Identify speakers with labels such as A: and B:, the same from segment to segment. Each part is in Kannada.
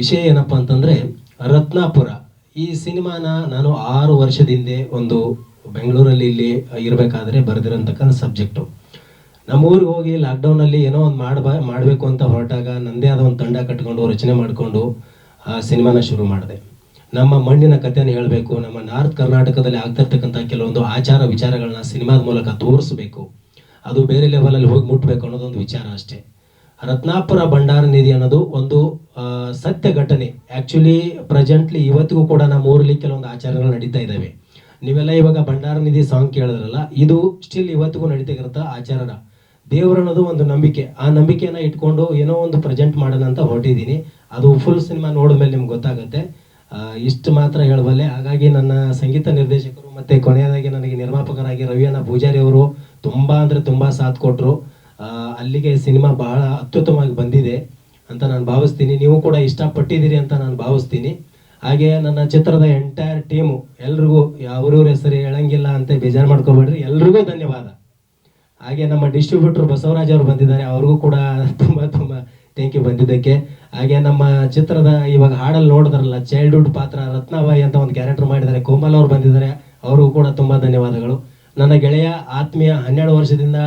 A: ವಿಷಯ ಏನಪ್ಪ ಅಂತಂದರೆ ರತ್ನಾಪುರ. ಈ ಸಿನಿಮಾನ ನಾನು ಆರು ವರ್ಷದ ಹಿಂದೆ ಒಂದು ಬೆಂಗಳೂರಲ್ಲಿ ಇಲ್ಲಿ ಇರಬೇಕಾದ್ರೆ ಬರೆದಿರೋಂತಕ್ಕಂಥ ಸಬ್ಜೆಕ್ಟು. ನಮ್ಮ ಊರಿಗೆ ಹೋಗಿ ಲಾಕ್ಡೌನಲ್ಲಿ ಏನೋ ಒಂದು ಮಾಡ್ಬಾ, ಮಾಡಬೇಕು ಅಂತ ಹೊರಟಾಗ ನನ್ನದೇ ಆದ ಒಂದು ತಂಡ ಕಟ್ಕೊಂಡು ರಚನೆ ಮಾಡಿಕೊಂಡು ಆ ಸಿನಿಮಾನ ಶುರು ಮಾಡಿದೆ. ನಮ್ಮ ಮಣ್ಣಿನ ಕಥೆಯನ್ನು ಹೇಳಬೇಕು, ನಮ್ಮ ನಾರ್ತ್ ಕರ್ನಾಟಕದಲ್ಲಿ ಆಗ್ತಿರ್ತಕ್ಕಂಥ ಕೆಲವೊಂದು ಆಚಾರ ವಿಚಾರಗಳನ್ನ ಸಿನಿಮಾದ ಮೂಲಕ ತೋರಿಸ್ಬೇಕು. ಅದು ಬೇರೆ ಲೆವೆಲಲ್ಲಿ ಹೋಗಿ ಮುಟ್ಟಬೇಕು ಅನ್ನೋದೊಂದು ವಿಚಾರ ಅಷ್ಟೇ. ರತ್ನಾಪುರ ಭಂಡಾರ ನಿಧಿ ಅನ್ನೋದು ಒಂದು ಸತ್ಯ ಘಟನೆ. ಆ್ಯಕ್ಚುಲಿ ಪ್ರೆಸೆಂಟ್ಲಿ ಇವತ್ತಿಗೂ ಕೂಡ ನಮ್ಮ ಊರಲ್ಲಿ ಕೆಲವೊಂದು ಆಚಾರಗಳು ನಡೀತಾ ಇದ್ದಾವೆ. ನೀವೆಲ್ಲ ಇವಾಗ ಭಂಡಾರ ನಿಧಿ ಸಾಂಗ್ ಕೇಳಿದ್ರಲ್ಲ, ಇದು ಸ್ಟಿಲ್ ಇವತ್ತಿಗೂ ನಡೀತಾ ಆಚಾರನ ಆಚಾರ ದೇವರು ಅನ್ನೋದು ಒಂದು ನಂಬಿಕೆ. ಆ ನಂಬಿಕೆಯನ್ನು ಇಟ್ಕೊಂಡು ಏನೋ ಒಂದು ಪ್ರೆಸೆಂಟ್ ಮಾಡೋಣ ಅಂತ ಹೊರಟಿದ್ದೀನಿ. ಅದು ಫುಲ್ ಸಿನಿಮಾ ನೋಡಿದ್ಮೇಲೆ ನಿಮ್ಗೆ ಗೊತ್ತಾಗುತ್ತೆ. ಇಷ್ಟು ಮಾತ್ರ ಹೇಳಬಲ್ಲೆ. ಹಾಗಾಗಿ ನನ್ನ ಸಂಗೀತ ನಿರ್ದೇಶಕರು ಮತ್ತೆ ಕೊನೆಯದಾಗಿ ನನಗೆ ನಿರ್ಮಾಪಕರಾಗಿ ರವಿಯಣ್ಣ ಪೂಜಾರಿ ಅವರು ತುಂಬ ಅಂದರೆ ತುಂಬ ಸಾಥ್ ಕೊಟ್ಟರು ಅಲ್ಲಿಗೆ ಸಿನಿಮಾ ಬಹಳ ಅತ್ಯುತ್ತಮವಾಗಿ ಬಂದಿದೆ ಅಂತ ನಾನು ಭಾವಿಸ್ತೀನಿ. ನೀವು ಕೂಡ ಇಷ್ಟಪಟ್ಟಿದ್ದೀರಿ ಅಂತ ನಾನು ಭಾವಿಸ್ತೀನಿ. ಹಾಗೆ ನನ್ನ ಚಿತ್ರದ ಎಂಟೈರ್ ಟೀಮು ಎಲ್ರಿಗೂ ಯಾವ್ರವ್ರ ಹೆಸರು ಹೇಳಂಗಿಲ್ಲ ಅಂತ ಬೇಜಾರು ಮಾಡ್ಕೋಬೇಡ್ರಿ. ಎಲ್ರಿಗೂ ಧನ್ಯವಾದ. ಹಾಗೆ ನಮ್ಮ ಡಿಸ್ಟ್ರಿಬ್ಯೂಟರ್ ಬಸವರಾಜ್ ಅವರು ಬಂದಿದ್ದಾರೆ. ಅವ್ರಿಗೂ ಕೂಡ ತುಂಬ ತುಂಬ ಥ್ಯಾಂಕ್ ಯು ಬಂದಿದ್ದಕ್ಕೆ. ಹಾಗೆ ನಮ್ಮ ಚಿತ್ರದ ಇವಾಗ ಹಾಡಲ್ಲಿ ನೋಡಿದ್ರಲ್ಲ ಚೈಲ್ಡ್ಹುಡ್ ಪಾತ್ರ ರತ್ನಾಬಾಯಿ ಅಂತ ಒಂದು ಕ್ಯಾರೆಕ್ಟರ್ ಮಾಡಿದ್ದಾರೆ. ಕೋಮಲ್ ಅವರು ಬಂದಿದ್ದಾರೆ. ಅವ್ರಿಗೂ ಕೂಡ ತುಂಬ ಧನ್ಯವಾದಗಳು. ನನ್ನ ಗೆಳೆಯ ಆತ್ಮೀಯ ಹನ್ನೆರಡು ವರ್ಷದಿಂದ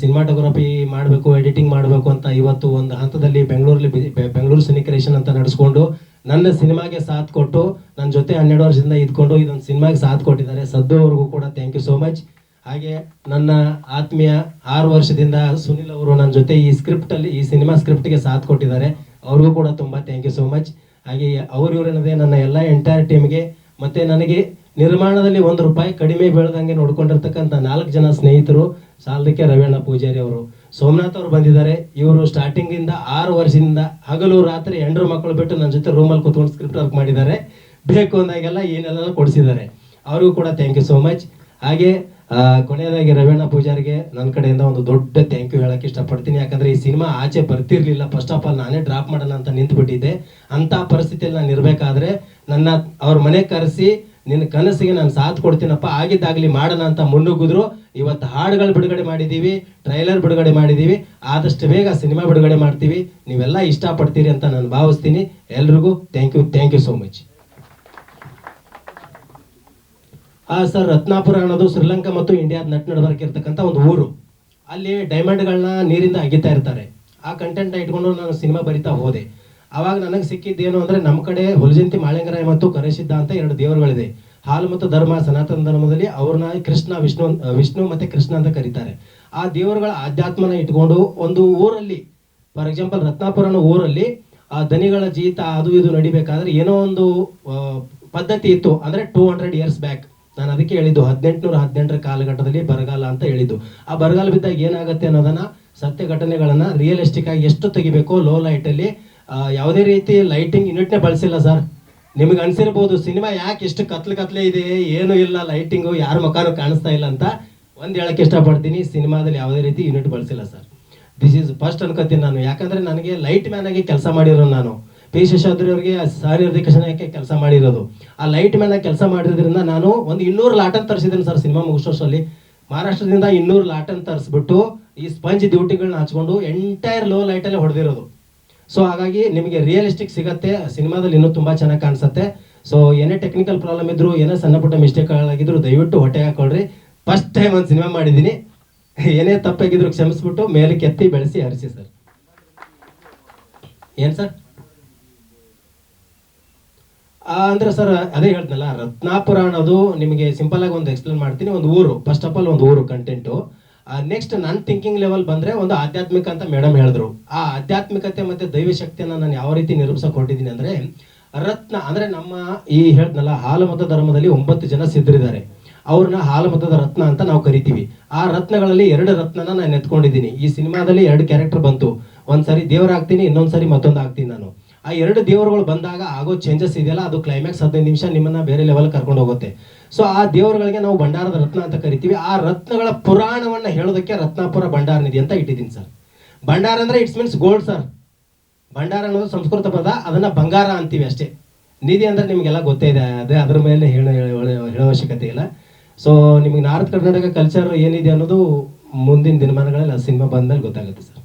A: ಸಿನಿಮಾಟೋಗ್ರಫಿ ಮಾಡಬೇಕು, ಎಡಿಟಿಂಗ್ ಮಾಡಬೇಕು ಅಂತ ಇವತ್ತು ಒಂದು ಹಂತದಲ್ಲಿ ಬೆಂಗಳೂರಲ್ಲಿ ಬೆಂಗಳೂರು ಸಿನಿಕ್ರೇಷನ್ ಅಂತ ನಡೆಸ್ಕೊಂಡು ನನ್ನ ಸಿನಿಮಾಗೆ ಸಾಥ್ ಕೊಟ್ಟು, ನನ್ನ ಜೊತೆ ಹನ್ನೆರಡು ವರ್ಷದಿಂದ ಇದ್ಕೊಂಡು ಇದೊಂದು ಸಿನಿಮಾಗೆ ಸಾಥ್ ಕೊಟ್ಟಿದ್ದಾರೆ. ಸದ್ದು ಅವ್ರಿಗೂ ಕೂಡ ಥ್ಯಾಂಕ್ ಯು ಸೋ ಮಚ್ ಹಾಗೆ ನನ್ನ ಆತ್ಮೀಯ ಆರು ವರ್ಷದಿಂದ ಸುನಿಲ್ ಅವರು ನನ್ನ ಜೊತೆ ಈ ಸ್ಕ್ರಿಪ್ಟಲ್ಲಿ, ಈ ಸಿನಿಮಾ ಸ್ಕ್ರಿಪ್ಟ್ಗೆ ಸಾಥ್ ಕೊಟ್ಟಿದ್ದಾರೆ. ಅವ್ರಿಗೂ ಕೂಡ ತುಂಬ ಥ್ಯಾಂಕ್ ಯು ಸೋ ಮಚ್ ಹಾಗೆ ಅವ್ರು ನನ್ನ ಎಲ್ಲ ಎಂಟೈರ್ ಟೀಮ್ಗೆ ಮತ್ತು ನನಗೆ ನಿರ್ಮಾಣದಲ್ಲಿ ಒಂದು ರೂಪಾಯಿ ಕಡಿಮೆ ಬೆಳೆದಂಗೆ ನೋಡ್ಕೊಂಡಿರ್ತಕ್ಕಂಥ ನಾಲ್ಕು ಜನ ಸ್ನೇಹಿತರು ಸಾಲದಕ್ಕೆ ರವೀಣ ಪೂಜಾರಿ ಅವರು. ಸೋಮನಾಥ್ ಅವರು ಬಂದಿದ್ದಾರೆ. ಇವರು ಸ್ಟಾರ್ಟಿಂಗ್ ಇಂದ ಆರು ವರ್ಷದಿಂದ ಹಗಲು ರಾತ್ರಿ ಹೆಂಡ್ರು ಮಕ್ಕಳು ಬಿಟ್ಟು ನನ್ನ ಜೊತೆ ರೂಮಲ್ಲಿ ಕೂತ್ಕೊಂಡು ಸ್ಕ್ರಿಪ್ಟ್ ವರ್ಕ್ ಮಾಡಿದ್ದಾರೆ. ಬೇಕು ಅಂದಾಗೆಲ್ಲ ಏನೆಲ್ಲ ಕೊಡಿಸಿದ್ದಾರೆ. ಅವ್ರಿಗೂ ಕೂಡ ಥ್ಯಾಂಕ್ ಯು ಸೋ ಮಚ್ ಹಾಗೆ ಕೊನೆಯದಾಗಿ ರವೀಣ ಪೂಜಾರಿಗೆ ನನ್ನ ಕಡೆಯಿಂದ ಒಂದು ದೊಡ್ಡ ಥ್ಯಾಂಕ್ ಯು ಹೇಳಕ್ಕೆ ಇಷ್ಟಪಡ್ತೀನಿ. ಯಾಕಂದ್ರೆ ಈ ಸಿನಿಮಾ ಆಚೆ ಬರ್ತಿರ್ಲಿಲ್ಲ. ಫಸ್ಟ್ ಆಫ್ ಆಲ್ ನಾನೇ ಡ್ರಾಪ್ ಮಾಡೋಣ ಅಂತ ನಿಂತು ಬಿಟ್ಟಿದ್ದೆ ಅಂತ ಪರಿಸ್ಥಿತಿಯಲ್ಲಿ ನಾನು ಇರಬೇಕಾದ್ರೆ ನನ್ನ ಅವ್ರ ಮನೆ ಕರೆಸಿ ನಿನ್ನ ಕನಸಿಗೆ ನಾನು ಸಾಥ್ ಕೊಡ್ತೀನಪ್ಪ, ಆಗಿದ್ದಾಗಲಿ ಮಾಡೋಣ ಅಂತ ಮುನ್ನುಗ್ಗಿದ್ರು. ಇವತ್ತು ಹಾಡುಗಳು ಬಿಡುಗಡೆ ಮಾಡಿದ್ದೀವಿ, ಟ್ರೈಲರ್ ಬಿಡುಗಡೆ ಮಾಡಿದ್ದೀವಿ, ಆದಷ್ಟು ಬೇಗ ಸಿನಿಮಾ ಬಿಡುಗಡೆ ಮಾಡ್ತೀವಿ. ನೀವೆಲ್ಲ ಇಷ್ಟಪಡ್ತೀರಿ ಅಂತ ನಾನು ಭಾವಿಸ್ತೀನಿ. ಎಲ್ರಿಗೂ thank you thank you so much ಆ ಸರ್, ರತ್ನಾಪುರ ಅನ್ನೋದು ಶ್ರೀಲಂಕಾ ಮತ್ತು ಇಂಡಿಯಾದ ನಟ್ ನಡಬರ್ಕ್ ಇರ್ತಕ್ಕಂಥ ಒಂದು ಊರು. ಅಲ್ಲಿ ಡೈಮಂಡ್ಗಳನ್ನ ನೀರಿಂದ ಅಗಿತಾ ಇರ್ತಾರೆ. ಆ ಕಂಟೆಂಟ್ನ ಇಟ್ಕೊಂಡು ನಾನು ಸಿನಿಮಾ ಬರಿತಾ ಹೋದೆ. ಆವಾಗ ನನಗೆ ಸಿಕ್ಕಿದ್ದೇನು ಅಂದ್ರೆ ನಮ್ಮ ಕಡೆ ಹುಲಜಂತಿ ಮಾಳಿಂಗರಾಯ ಮತ್ತು ಕರೆಸಿದ್ದ ಅಂತ ಎರಡು ದೇವರುಗಳಿದೆ. ಹಾಲು ಮತ್ತು ಧರ್ಮ ಸನಾತನ ಧರ್ಮದಲ್ಲಿ ಅವ್ರನ್ನ ಕೃಷ್ಣ ವಿಷ್ಣು ವಿಷ್ಣು ಮತ್ತೆ ಕೃಷ್ಣ ಅಂತ ಕರೀತಾರೆ. ಆ ದೇವರುಗಳ ಆಧ್ಯಾತ್ಮನ ಇಟ್ಕೊಂಡು ಒಂದು ಊರಲ್ಲಿ ಫಾರ್ ಎಕ್ಸಾಂಪಲ್ ರತ್ನಾಪುರನ ಊರಲ್ಲಿ ಆ ದನಿಗಳ ಜೀತ ಅದು ಇದು ನಡಿಬೇಕಾದ್ರೆ ಏನೋ ಒಂದು ಪದ್ಧತಿ ಇತ್ತು. ಅಂದ್ರೆ ಟೂ ಹಂಡ್ರೆಡ್ ಇಯರ್ಸ್ ಬ್ಯಾಕ್ ನಾನು ಅದಕ್ಕೆ ಹೇಳಿದ್ದು ಹದಿನೆಂಟುನೂರ ಹದಿನೆಂಟರ ಕಾಲಘಟ್ಟದಲ್ಲಿ ಬರಗಾಲ ಅಂತ ಹೇಳಿದ್ದು. ಆ ಬರಗಾಲ ಬಿದ್ದಾಗ ಏನಾಗುತ್ತೆ ಅನ್ನೋದನ್ನ ಸತ್ಯ ಘಟನೆಗಳನ್ನ ರಿಯಲಿಸ್ಟಿಕ್ ಆಗಿ ಎಷ್ಟು ತೆಗಿಬೇಕು ಲೋ ಲೈಟ್ ಅಲ್ಲಿ ಆ, ಯಾವುದೇ ರೀತಿ ಲೈಟಿಂಗ್ ಯೂನಿಟ್ನೇ ಬಳಸಿಲ್ಲ ಸರ್ ನಿಮಗೆ ಅನ್ಸಿರ್ಬೋದು, ಸಿನಿಮಾ ಯಾಕೆ ಎಷ್ಟು ಕತ್ಲೆ ಕತ್ಲೆ ಇದೆ, ಏನು ಇಲ್ಲ ಲೈಟಿಂಗು ಯಾರ ಮುಖಾನು ಕಾಣಿಸ್ತಾ ಇಲ್ಲ ಅಂತ ಒಂದು ಹೇಳಕ್ಕೆ ಇಷ್ಟಪಡ್ತೀನಿ, ಸಿನಿಮಾದಲ್ಲಿ ಯಾವುದೇ ರೀತಿ ಯೂನಿಟ್ ಬಳಸಿಲ್ಲ ಸರ್ ದಿಸ್ ಈಸ್ ಫಸ್ಟ್ ಅನ್ಕೋತೀನಿ ನಾನು. ಯಾಕಂದರೆ ನನಗೆ ಲೈಟ್ ಮ್ಯಾನ್ ಆಗಿ ಕೆಲಸ ಮಾಡಿರೋ ನಾನು. ಪಿ ಶೇಷಾದ್ರಿ ಅವರಿಗೆ ಸಹ ನಿರ್ದೇಶನಕ್ಕೆ ಕೆಲಸ ಮಾಡಿರೋದು? ಆ ಲೈಟ್ ಮ್ಯಾನ್ ಆಗಿ ಕೆಲಸ ಮಾಡಿರೋದ್ರಿಂದ ನಾನು ಒಂದು ಇನ್ನೂರು ಲಾಟನ್ ತರಿಸಿದ್ದೀನಿ ಸರ್ ಸಿನಿಮಾ ಮುಗಿಸೋಷ್ಟರಲ್ಲಿ ಮಹಾರಾಷ್ಟ್ರದಿಂದ ಇನ್ನೂರು ಲಾಟನ್ ತರಿಸ್ಬಿಟ್ಟು ಈ ಸ್ಪಂಜ್ ಡ್ಯೂಟಿಗಳನ್ನ ಹಚ್ಕೊಂಡು ಎಂಟೈರ್ ಲೋ ಲೈಟಲ್ಲಿ ಹೊಡೆದಿರೋದು. ಸೊ ಹಾಗಾಗಿ ನಿಮಗೆ ರಿಯಲಿಸ್ಟಿಕ್ ಸಿಗತ್ತೆ. ಸಿನಿಮಾದಲ್ಲಿ ಇನ್ನೂ ತುಂಬಾ ಚೆನ್ನಾಗಿ ಕಾಣಿಸುತ್ತೆ. ಸೊ ಏನೇ ಟೆಕ್ನಿಕಲ್ ಪ್ರಾಬ್ಲಮ್ ಇದ್ರು, ಏನೇ ಸಣ್ಣ ಪುಟ್ಟ ಮಿಸ್ಟೇಕ್ಗಳಾಗಿದ್ರು ದಯವಿಟ್ಟು ಹೊಟ್ಟೆ ಹಾಕೊಳ್ರಿ. ಫಸ್ಟ್ ಟೈಮ್ ಒಂದು ಸಿನಿಮಾ ಮಾಡಿದ್ದೀನಿ. ಏನೇ ತಪ್ಪಾಗಿದ್ರು ಕ್ಷಮಿಸ್ಬಿಟ್ಟು ಮೇಲೆ ಕೆತ್ತಿ ಬೆಳೆಸಿ ಹರಿಸಿ ಸರ್. ಏನ್ ಸರ್? ಅಂದ್ರೆ ಸರ್, ಅದೇ ಹೇಳ್ತನಲ್ಲ ರತ್ನಾಪುರ ಅನ್ನೋದು ನಿಮಗೆ ಸಿಂಪಲ್ ಆಗಿ ಒಂದು ಎಕ್ಸ್ಪ್ಲೇನ್ ಮಾಡ್ತೀನಿ. ಒಂದು ಊರು ಫಸ್ಟ್ ಆಫ್ ಆಲ್ ಒಂದು ಊರು ಕಂಟೆಂಟು ನೆಕ್ಸ್ಟ್ ನನ್ನ ಥಿಂಕಿಂಗ್ ಲೆವೆಲ್ ಬಂದರೆ ಒಂದು ಆಧ್ಯಾತ್ಮಿಕ ಅಂತ ಮೇಡಮ್ ಹೇಳಿದ್ರು. ಆ ಆಧ್ಯಾತ್ಮಿಕತೆ ಮತ್ತು ದೈವ ಶಕ್ತಿಯನ್ನ ನಾನು ಯಾವ ರೀತಿ ನಿರೂಪಿಸಕ್ ಹೊರಟಿದ್ದೀನಿ ಅಂದ್ರೆ, ರತ್ನ ಅಂದರೆ ನಮ್ಮ ಈ ಹೇಳ್ತನಲ್ಲ ಹಾಲು ಮತ ಧರ್ಮದಲ್ಲಿ ಒಂಬತ್ತು ಜನ ಸಿದ್ಧರಿದ್ದಾರೆ. ಅವ್ರನ್ನ ಹಾಲು ಮತದ ರತ್ನ ಅಂತ ನಾವು ಕರಿತೀವಿ. ಆ ರತ್ನಗಳಲ್ಲಿ ಎರಡು ರತ್ನನ ನಾನು ಎತ್ಕೊಂಡಿದ್ದೀನಿ. ಈ ಸಿನಿಮಾದಲ್ಲಿ ಎರಡು ಕ್ಯಾರೆಕ್ಟರ್ ಬಂತು. ಒಂದ್ಸರಿ ದೇವರಾಗ್ತೀನಿ, ಇನ್ನೊಂದ್ಸರಿ ಮತ್ತೊಂದು ಆಗ್ತೀನಿ ನಾನು. ಆ ಎರಡು ದೇವರುಗಳು ಬಂದಾಗ ಆಗೋ ಚೇಂಜಸ್ ಇದೆಯಲ್ಲ, ಅದು ಕ್ಲೈಮ್ಯಾಕ್ಸ್ ಹದಿನೈದು ನಿಮಿಷ ನಿಮ್ಮನ್ನ ಬೇರೆ ಲೆವೆಲ್ ಕರ್ಕೊಂಡು ಹೋಗುತ್ತೆ. ಸೊ ಆ ದೇವರುಗಳಿಗೆ ನಾವು ಭಂಡಾರದ ರತ್ನ ಅಂತ ಕರಿತೀವಿ. ಆ ರತ್ನಗಳ ಪುರಾಣವನ್ನ ಹೇಳೋದಕ್ಕೆ ರತ್ನಾಪುರ ಭಂಡಾರ ನಿಧಿ ಅಂತ ಇಟ್ಟಿದ್ದೀನಿ ಸರ್. ಭಂಡಾರ ಅಂದ್ರೆ ಇಟ್ಸ್ ಮೀನ್ಸ್ ಗೋಲ್ಡ್ ಸರ್ ಭಂಡಾರ ಅನ್ನೋದು ಸಂಸ್ಕೃತ ಪದ, ಅದನ್ನ ಬಂಗಾರ ಅಂತೀವಿ ಅಷ್ಟೇ. ನಿಧಿ ಅಂದ್ರೆ ನಿಮಗೆಲ್ಲ ಗೊತ್ತೇ ಇದೆ, ಅದೇ ಅದ್ರ ಮೇಲೆ ಹೇಳೋ, ಹೇಳೋ- ಅವಶ್ಯಕತೆ ಇಲ್ಲ. ಸೊ ನಿಮಗೆ ನಾರ್ತ್ ಕರ್ನಾಟಕ ಕಲ್ಚರ್ ಏನಿದೆ ಅನ್ನೋದು ಮುಂದಿನ ದಿನಮಾನಗಳಲ್ಲಿ ಆ ಸಿನಿಮಾ ಬಂದ್ಮೇಲೆ ಗೊತ್ತಾಗುತ್ತೆ ಸರ್.